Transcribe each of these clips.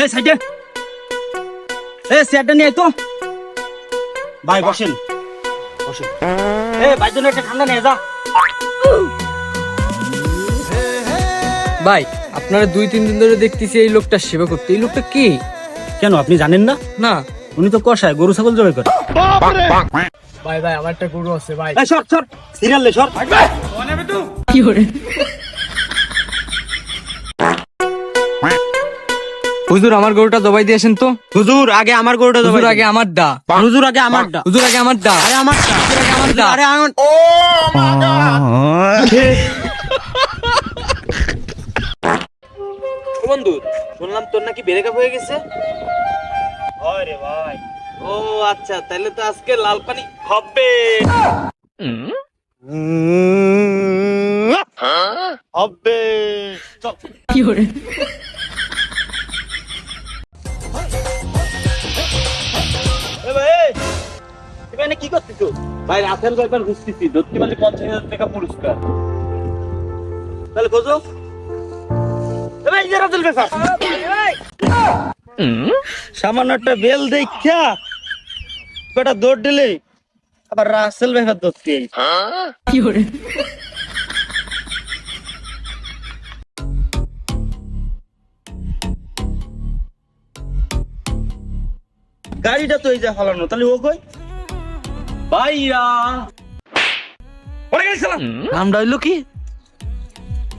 এই সাইডে। এই চেয়ারটা নিয়ে তো। ভাই বসেন। বসেন। এই ভাই জন্য একটা ঠান্ডা নিয়ে যা। ভাই আপনারা দুই তিন দিন ধরে দেখতেছি এই লোকটার সেবা করতে। এই লোকটা কি? কেন আপনি জানেন না? না। উনি তো কষায় গরু ছাগল জবাই করে। ভাই ভাই আমার একটা গরু আছে ভাই। সর সর। সিরিয়াল লে সর। কি করে? হুজুর আমার গরুটা দবাই দিয়েছেন তো? হুজুর আগে আমার গরুটা হুজুর আগে আমার দা। হুজুর আগে আমার দা। হুজুর আগে আমার ডা আরে আমার হুজুর আগে আমার দা। আরে আমার বন্ধু শুনলাম তোর নাকি ব্রেকআপ হয়ে গেছে। আরে ভাই। ও আচ্ছা তাহলে তো আজকে লাল পানি হবে। হবে। চল। কি করে কি করতেছো? ভাই রাসেল ব্যাপার বুঝতেছি ধরতে পারলে পঞ্চাশ হাজার টাকা পুরস্কার। তাহলে খোঁজো ভাই, যে রাজেল ব্যাপার। সামান্য একটা বেল দেখা কটা দৌড় দিলে আবার রাসেল ব্যাপার ধরতে। কি করে গাড়িটা তো এই যে ফলানো তাহলে ও কই? ভাইয়া পড়ে গাড়ি চালা নামটা হইল কি?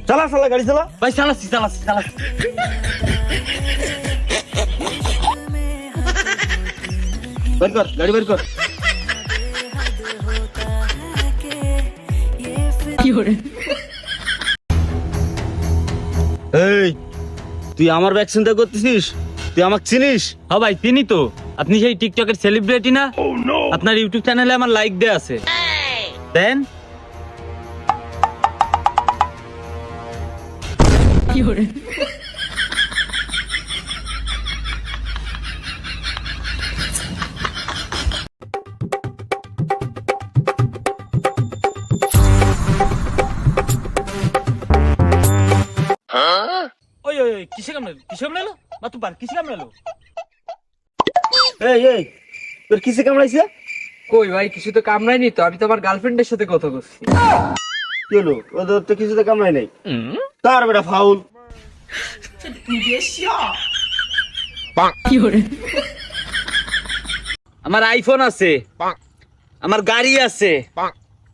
চালা চালা গাড়ি চালা। ভাই চালাচ্ছি চালাচ্ছি চালাচ্ছি। বের কর গাড়ি বের কর। কি করে এই তুই আমার ব্যাগ চিন্তা করতেছিস? তুই আমাকে চিনিস? হ্যাঁ ভাই তিনি তো। আপনি সেই টিকটকের সেলিব্রিটি না? আপনার ইউটিউব চ্যানেলে আমার লাইক দেয়া আছে। দেন ওই কিসে কামড়ালো কিসে কামড়ালো মাতুবার কিসে কামড়ালো এই এই তোর কিসে কামড়াইছে? কই ভাই কিছু তো কামড়ায়নি তো আমি তো আমার গার্লফ্রেন্ডের সাথে কথা বলছি। কি হলো? ওদের তো কিছুতে কামড়াই নাই? তার বেটা ফাউল। আমার আইফোন আছে। আমার গাড়ি আছে।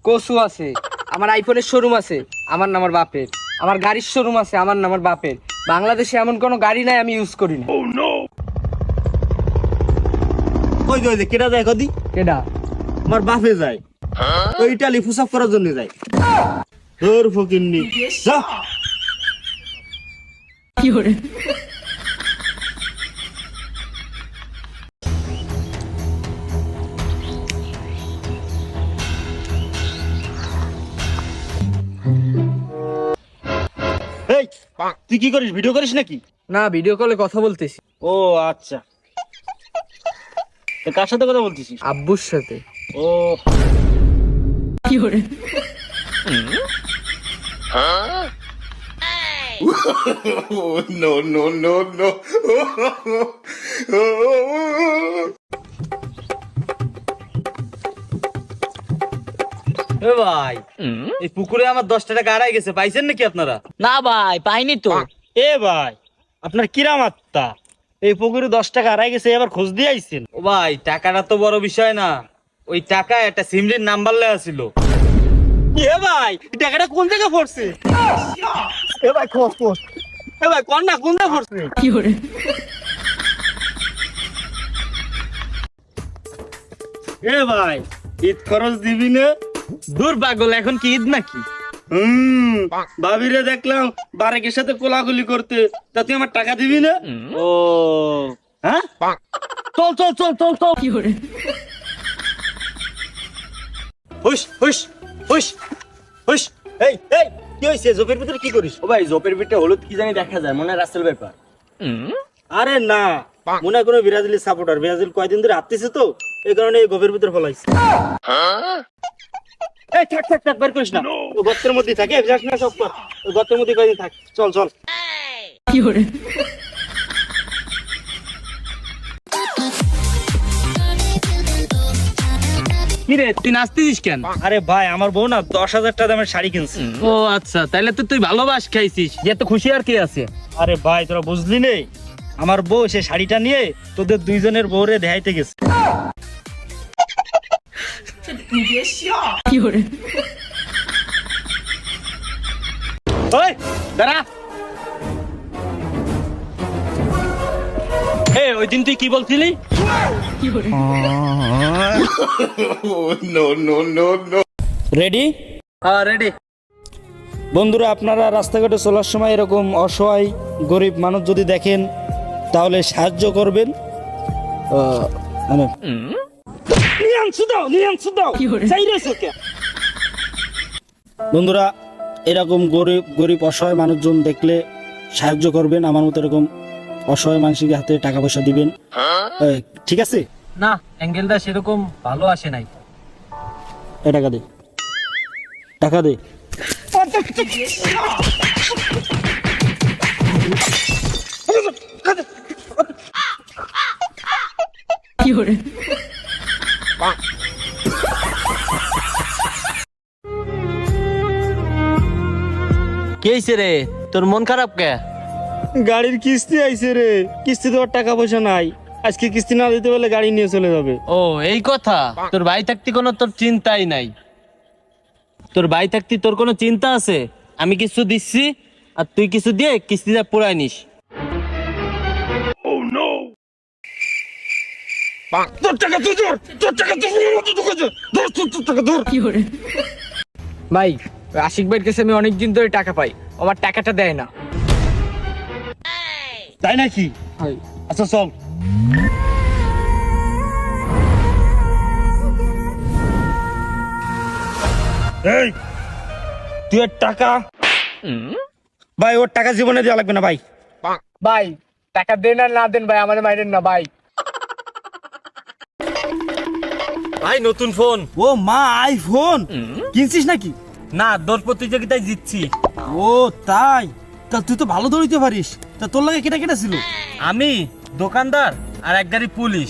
কসু আছে। আমার আইফোনের শোরুম আছে। আমার নাম আমার বাপের। আমার গাড়ির শোরুম আছে আমার নাম আমার বাপের। বাংলাদেশে এমন কোনো গাড়ি নাই আমি ইউজ করি না ওই যে ওই যে কেটা যায় কদি? কেডা? আমার বাপে যায়। ওই ইটালি ফুসাফ করার জন্য যায়। তোর ফকিন্নি। যা। কি এই তুই কি করিস? ভিডিও করিস নাকি? না ভিডিও কলে কথা বলতেছি। ও আচ্ছা। কার সাথে কথা বলতেছিস আব্বুর সাথে। ও। কি করে ভাই এই পুকুরে আমার দশটা টাকা আড়াই গেছে পাইছেন নাকি আপনারা? না ভাই পাইনি তো। এ ভাই আপনার কিরাম আত্মা? এই পুকুরে দশ টাকা হারাই গেছে এবার খোঁজ দিয়ে আইছেন। ও ভাই টাকাটা তো বড় বিষয় না। ওই টাকা একটা সিমরির নাম্বার লেখা ছিল। এ ভাই টাকাটা কোন জায়গায় পড়ছে? এ ভাই খোঁজ খোঁজ। এ ভাই কোন না কোন জায়গায় পড়ছে? কি করে? এ ভাই ঈদ খরচ দিবি না? দূর পাগল এখন কি ঈদ নাকি? হুম ভাবিরে দেখলাম বারেকের সাথে কোলাগুলি করতে। তা তুই আমার টাকা দিবি না? ও। হ্যাঁ? চল চল চল চল চল। কি করে? হুস হুস হুস হুস এই এই কি হইছে? জোপের ভিতরে কি করিস? ও ভাই জোপের পিঠে হলুদ কি জানি দেখা যায় মনে হয় রাসেল ব্যাপার। আরে না মনে হয় কোনো ব্রাজিলের সাপোর্টার ব্রাজিল কয়দিন ধরে হাঁটতেছে তো এই কারণে এই গোপের ভিতরে ফলাইছে। এই থাক থাক থাক বের করিস না। ও গর্তের মধ্যে থাকে যাস না সব ও গর্তের মধ্যে কয়দিন থাক। চল চল। কি করে কিরে তুই নাচতেছিস কেন? আরে ভাই আমার বউ না দশ হাজার টাকা দামের শাড়ি কিনছে। ও আচ্ছা তাহলে তো তুই ভালোবাস খাইছিস এত খুশি আর কে আছে? আরে ভাই তোরা বুঝলি নেই? আমার বউ সে শাড়িটা নিয়ে তোদের দুইজনের বউরে দেখাইতে গেছে। ওই দাঁড়া। এ ওই দিন তুই কি বলছিলি? রেডি হ্যাঁ রেডি বন্ধুরা আপনারা রাস্তাঘাটে চলার সময় এরকম অসহায় গরিব মানুষ যদি দেখেন তাহলে সাহায্য করবেন। আহ, মানে- বন্ধুরা এরকম গরিব গরিব অসহায় মানুষজন দেখলে সাহায্য করবেন। আমার মতো এরকম অসহায় মানুষের হাতে টাকা পয়সা দিবেন আহ, ঠিক আছে? না অ্যাঙ্গেলটা সেরকম ভালো আসে নাই। এ টাকা দে। টাকা দে। কি হয়েছে রে? তোর মন খারাপ কে? গাড়ির কিস্তি আইছে রে। কিস্তি দেওয়ার টাকা পয়সা নাই। আজকে কিস্তি না দিতে পারলে গাড়ি নিয়ে চলে যাবে। ও এই কথা? তোর ভাই থাকতে কোনো তোর চিন্তাই নাই। তোর ভাই থাকতে তোর কোনো চিন্তা আছে? আমি কিছু দিচ্ছি আর তুই কিছু দিয়ে কিস্তিটা পুরাই নিস। ভাই আশিক ভাইয়ের কাছে আমি অনেকদিন ধরে টাকা পাই আমার টাকাটা দেয় না। তাই নাকি? আচ্ছা চল। এই তুই এর টাকা? ভাই ওর টাকা জীবনে দেওয়া লাগবে না ভাই। ভাই টাকা দেন আর না দেন ভাই আমাদের মাইরেন না ভাই। ভাই নতুন ফোন। ও মা আইফোন কিনছিস নাকি? না দৌড় প্রতিযোগিতায় জিতছি। ও তাই? তা তুই তো ভালো দৌড়িতে পারিস। তা তোর লাগে কেটা কেটা ছিল? আমি দোকানদার আর এক গাড়ি পুলিশ।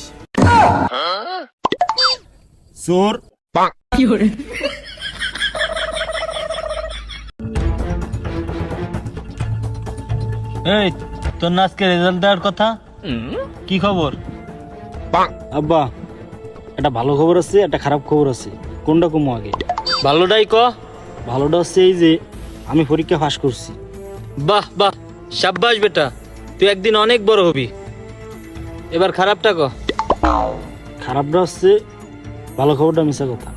চোর। এই তোর না আজকে রেজাল্ট দেওয়ার কথা? কি খবর? আব্বা একটা ভালো খবর আছে একটা খারাপ খবর আছে। কোনটা কমো আগে? ভালোটাই ক। ভালোটা হচ্ছে এই যে আমি পরীক্ষা পাশ করছি। বাহ বাহ সাব্বাস বেটা তুই একদিন অনেক বড় হবি। এবার খারাপটা ক। খারাপটা হচ্ছে ভালো খবরটা মিশা কথা।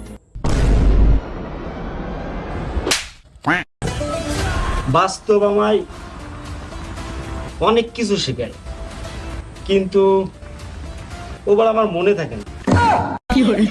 বাস্তব আমায় অনেক কিছু শেখায় কিন্তু ওবার আমার মনে থাকে না। 有人.